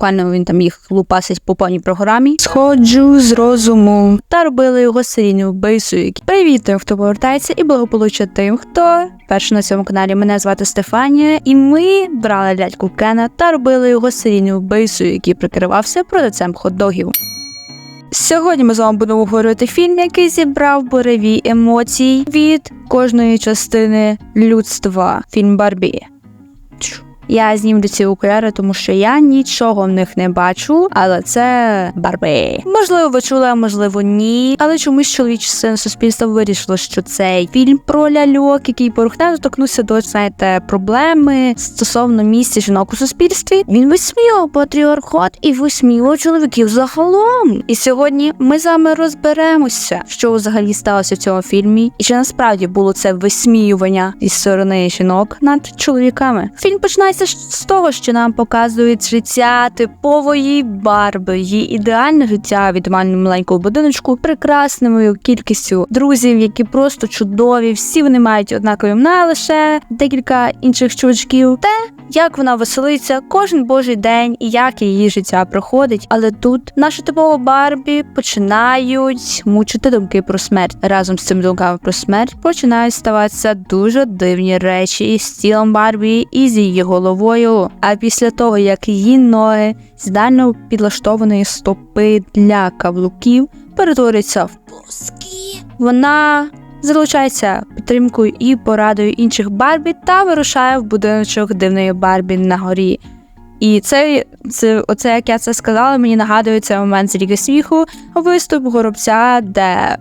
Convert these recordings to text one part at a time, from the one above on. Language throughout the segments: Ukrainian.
буквально він там їх лупасить по повній програмі. Сходжу з розуму та робили його серійну вбивцею. Привіт тим, хто повертається, і благополуччя тим, хто перше на цьому каналі. Мене звати Стефанія, і ми брали дядьку Кена та робили його серійну вбивцею, який прикривався продавцем хот-догів. Сьогодні ми з вами будемо говорити фільм, який зібрав буреві емоцій від кожної частини людства. Фільм Барбі. Я знімлю ці окуляри, тому що я нічого в них не бачу, але це Барбі. Можливо, ви чули, а можливо, ні. Але чомусь чоловіче сцена суспільства вирішило, що цей фільм про ляльок, який порухне доторкнувся до знаєте, проблеми стосовно місця жінок у суспільстві. Він висміював патріархат і висміював чоловіків загалом. І сьогодні ми з вами розберемося, що взагалі сталося в цьому фільмі, і чи насправді було це висміювання із сторони жінок над чоловіками. Фільм починається ж з того, що нам показують життя типової барби, її ідеальне життя від маленького будиночку, прекрасною кількістю друзів, які просто чудові. Всі вони мають однакові імена, лише декілька інших чувачків. Те, як вона веселиться кожен божий день і як її життя проходить. Але тут наша типова Барбі починають мучити думки про смерть. Разом з цими думками про смерть починають ставатися дуже дивні речі з тілом Барбі і з її головою. А після того, як її ноги з ідеально підлаштованої стопи для каблуків перетворюються в плоскі, вона залучається підтримкою і порадою інших Барбі та вирушає в будиночок дивної Барбі на горі. І це, це оце, як я це сказала, мені нагадує цей момент з ріки сміху, виступ горобця, де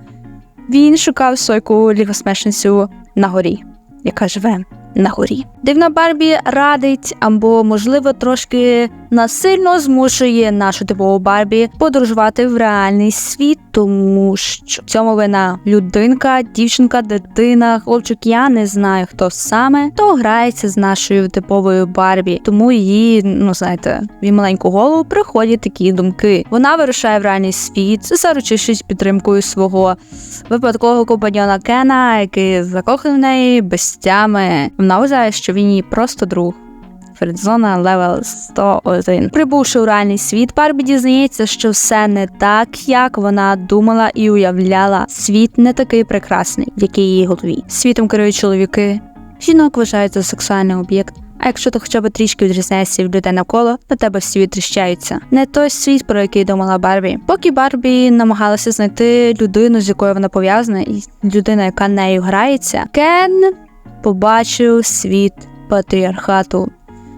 він шукав сойку лігосмешницю на горі, яка живе на горі. Дивна Барбі радить або, можливо, трошки насильно змушує нашу типову Барбі подорожувати в реальний світ, тому що в цьому вина людинка, дівчинка, дитина, хлопчик. Я не знаю хто саме, то грається з нашою типовою Барбі, тому її, ну знаєте, в її маленьку голову приходять такі думки. Вона вирушає в реальний світ, заручившись підтримкою свого випадкового компаньона Кена, який закоханий в неї без тями. Вона вважає, що він її просто друг. Фредзона левел 101. Прибувши у реальний світ, Барбі дізнається, що все не так, як вона думала і уявляла. Світ не такий прекрасний, як і її голові. Світом керують чоловіки. Жінок вважають за сексуальний об'єкт. А якщо ти хоча б трішки відрізняєшся від людей навколо, на тебе всі відтріщаються. Не той світ, про який думала Барбі. Поки Барбі намагалася знайти людину, з якою вона пов'язана, і людина, яка нею грається, Кен побачив світ патріархату.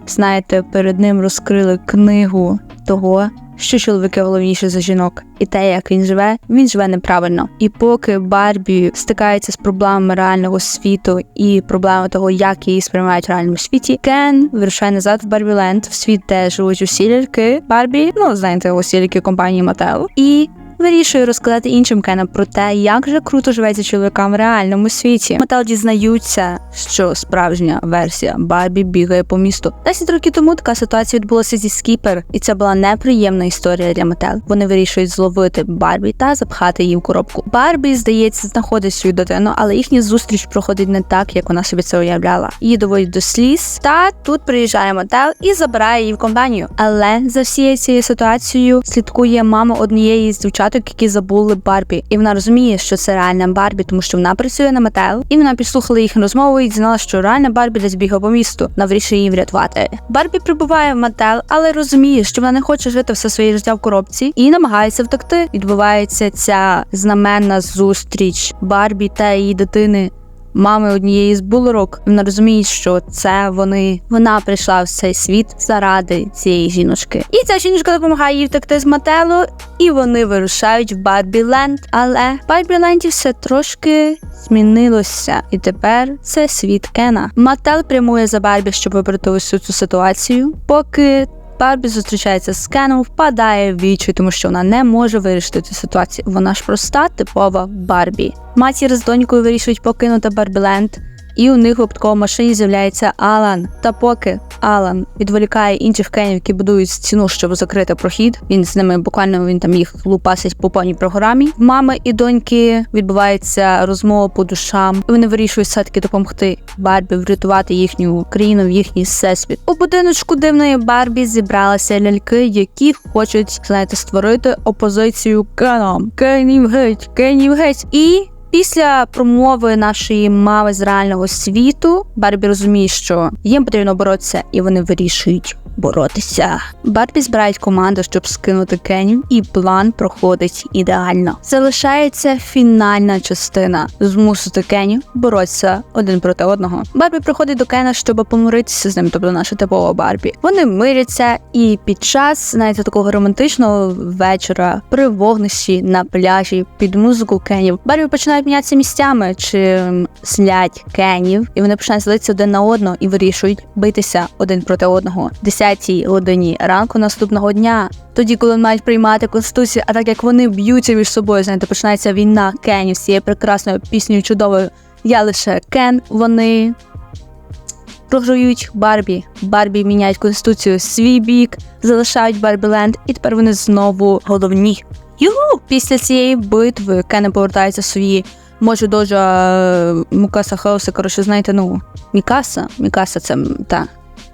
Знаєте, перед ним розкрили книгу того, що чоловіки головніші за жінок, і те, як він живе, він живе неправильно. І поки Барбі стикається з проблемами реального світу і проблемами того, як її сприймають в реальному світі, Кен вирушає назад в Барбіленд, в світ, де живуть усі ляльки Барбі, ну знаєте, усі ляльки компанії Мател. І Вирішує розказати іншим Кенам про те, як же круто живеться чоловікам в реальному світі. Метал дізнаються, що справжня версія Барбі бігає по місту. Десять років тому така ситуація відбулася зі Скіпер, і це була неприємна історія для Метел. Вони вирішують зловити Барбі та запхати її в коробку. Барбі, здається, знаходить свою дитину, але їхня зустріч проходить не так, як вона собі це уявляла. Її доводять до сліз. Та тут приїжджає Мотел і забирає її в компанію. Але за всією цією ситуацією слідкує мама однієї з дівчат які забули Барбі, і вона розуміє, що це реальна Барбі, тому що вона працює на метел, і вона підслухала їх розмову і дізнала, що реальна Барбі десь бігає по місту, вона вирішує її врятувати. Барбі прибуває в метел, але розуміє, що вона не хоче жити все своє життя в коробці і намагається втекти. Відбувається ця знаменна зустріч Барбі та її дитини мами однієї з булорок. Вона розуміє, що це вони. Вона прийшла в цей світ заради цієї жіночки. І ця жіночка допомагає їй втекти з мотелу, і вони вирушають в Барбіленд. Але в Барбіленді все трошки змінилося, і тепер це світ Кена. Мател прямує за Барбі, щоб вибрати усю цю ситуацію, поки. Барбі зустрічається з Кеном, впадає в вічі, тому що вона не може вирішити цю ситуацію. Вона ж проста, типова Барбі. Матір з донькою вирішують покинути Барбіленд, і у них в машині з'являється Алан. Та поки Алан відволікає інших кенів, які будують стіну, щоб закрити прохід. Він з ними буквально він там їх лупасить по повній програмі. Мами і доньки відбувається розмова по душам, і вони вирішують все-таки допомогти Барбі врятувати їхню країну, їхній всесвіт. У будиночку дивної Барбі зібралися ляльки, які хочуть знаєте, створити опозицію Кенам. Кенів геть, Кенів геть. І Після промови нашої мами з реального світу Барбі розуміє, що їм потрібно боротися, і вони вирішують боротися. Барбі збирають команду, щоб скинути Кенів, і план проходить ідеально. Залишається фінальна частина змусити Кенів боротися один проти одного. Барбі приходить до Кена, щоб помиритися з ним, тобто наша типова Барбі. Вони миряться, і під час знаєте такого романтичного вечора при вогнищі на пляжі під музику Кенів Барбі починають мінятися місцями чи злять Кенів, і вони починають злитися один на одного і вирішують битися один проти одного. 10 годині ранку наступного дня. Тоді, коли мають приймати конституцію, а так як вони б'ються між собою, знаєте, починається війна Кенів з цією прекрасною піснею чудовою. Я лише Кен. Вони програють Барбі. Барбі міняють конституцію свій бік, залишають Барбіленд, і тепер вони знову головні. Югу! Після цієї битви Кени повертаються в свої може дуже е, Мукаса Хауса, коротше, знаєте, ну, Мікаса. Мікаса це та.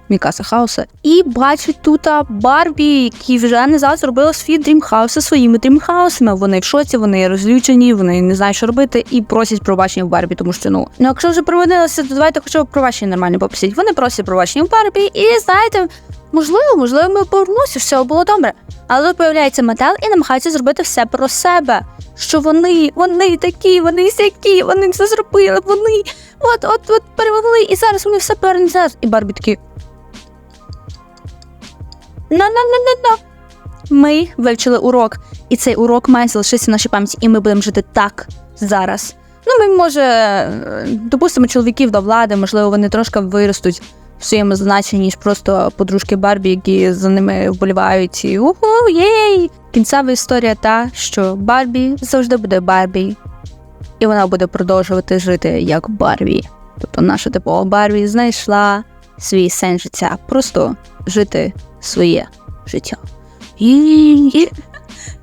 Мікаса Хауса. І бачать тут Барбі, які вже не зараз зробили свій дрімхаус своїми дрімхаусами. Вони в шоці, вони розлючені, вони не знають, що робити, і просять пробачення в Барбі, тому що ну, ну якщо вже провинилися, то давайте хоча б пробачення нормально попросіть. Вони просять пробачення в Барбі, і знаєте, можливо, можливо, ми повернемося, все було добре. Але тут появляється Мател і намагається зробити все про себе. Що вони, вони такі, вони сякі, вони це зробили, вони от, от, от перемогли, і зараз вони все зараз. І Барбі такі. на на на на на Ми вивчили урок, і цей урок має залишитися в нашій пам'яті, і ми будемо жити так зараз. Ну, ми, може, допустимо, чоловіків до влади, можливо, вони трошки виростуть в своєму значенні, ніж просто подружки Барбі, які за ними вболівають і уху, єй! Кінцева історія та, що Барбі завжди буде Барбі, і вона буде продовжувати жити як Барбі. Тобто наша типова Барбі знайшла свій сенс життя, просто жити своє життя. І...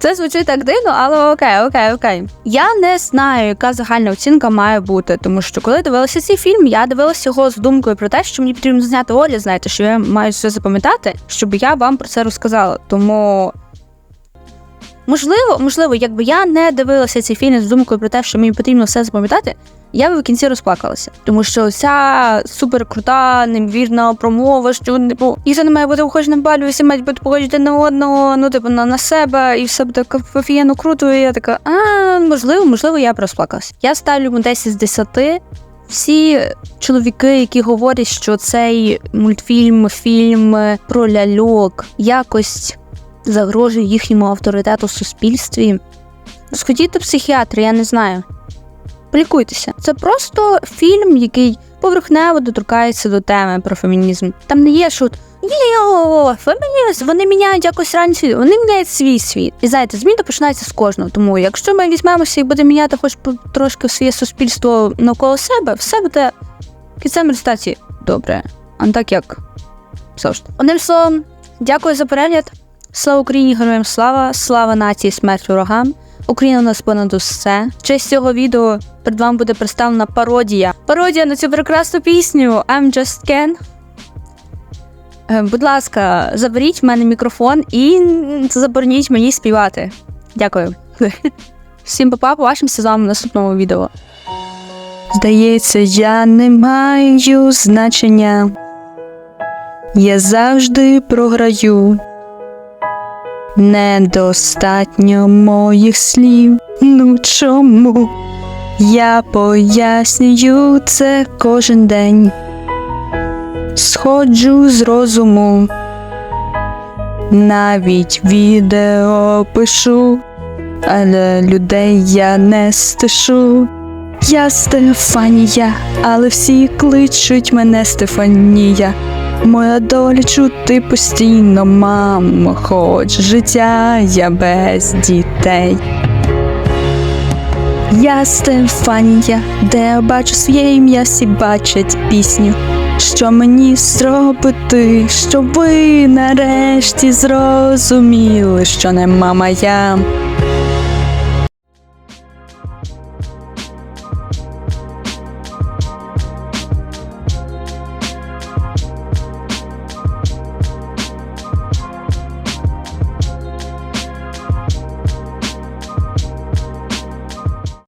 Це звучить так дивно, але окей, окей, окей. Я не знаю, яка загальна оцінка має бути, тому що коли дивилася цей фільм, я дивилася його з думкою про те, що мені потрібно зняти Олі, знаєте, що я маю все запам'ятати, щоб я вам про це розказала. Тому. Можливо, можливо, якби я не дивилася цей фільм з думкою про те, що мені потрібно все запам'ятати, я б в кінці розплакалася. Тому що ця супер крута, неймовірна промова, що типу, це не має бути похоже на балю, всі мають бути похожі на одного, ну типу на, на себе, і все буде офігенно круто. І я така, а можливо, можливо, я б розплакалася. Я ставлю йому 10 з 10. Всі чоловіки, які говорять, що цей мультфільм, фільм про ляльок якось загрожує їхньому авторитету в суспільстві. Сходіть до психіатра, я не знаю. Полікуйтеся. Це просто фільм, який поверхнево доторкається до теми про фемінізм. Там не є, що Йо, фемінізм, вони міняють якось ранній світ, вони міняють свій світ. І знаєте, зміни починаються з кожного. Тому якщо ми візьмемося і будемо міняти хоч трошки своє суспільство навколо себе, все буде в кінцевому результаті добре. А не так як завжди. Одним словом, дякую за перегляд. Слава Україні, героям слава, слава нації, смерть ворогам. Україна у нас понад усе. В честь цього відео перед вами буде представлена пародія. Пародія на цю прекрасну пісню I'm Just Ken. Е, Будь ласка, заберіть в мене мікрофон і забороніть мені співати. Дякую. Всім па-па, побачимося з вами в наступному відео. Здається, я не маю значення. Я завжди програю. Недостатньо моїх слів. Ну чому? Я пояснюю це кожен день. Сходжу з розуму. Навіть відео пишу, але людей я не стишу. Я Стефанія, але всі кличуть мене Стефанія. Моя доля чути постійно, мамо, хоч життя я без дітей. Я Стефанія, де бачу своє ім'я, всі бачать пісню. Що мені зробити, щоб ви нарешті зрозуміли, що не мама я.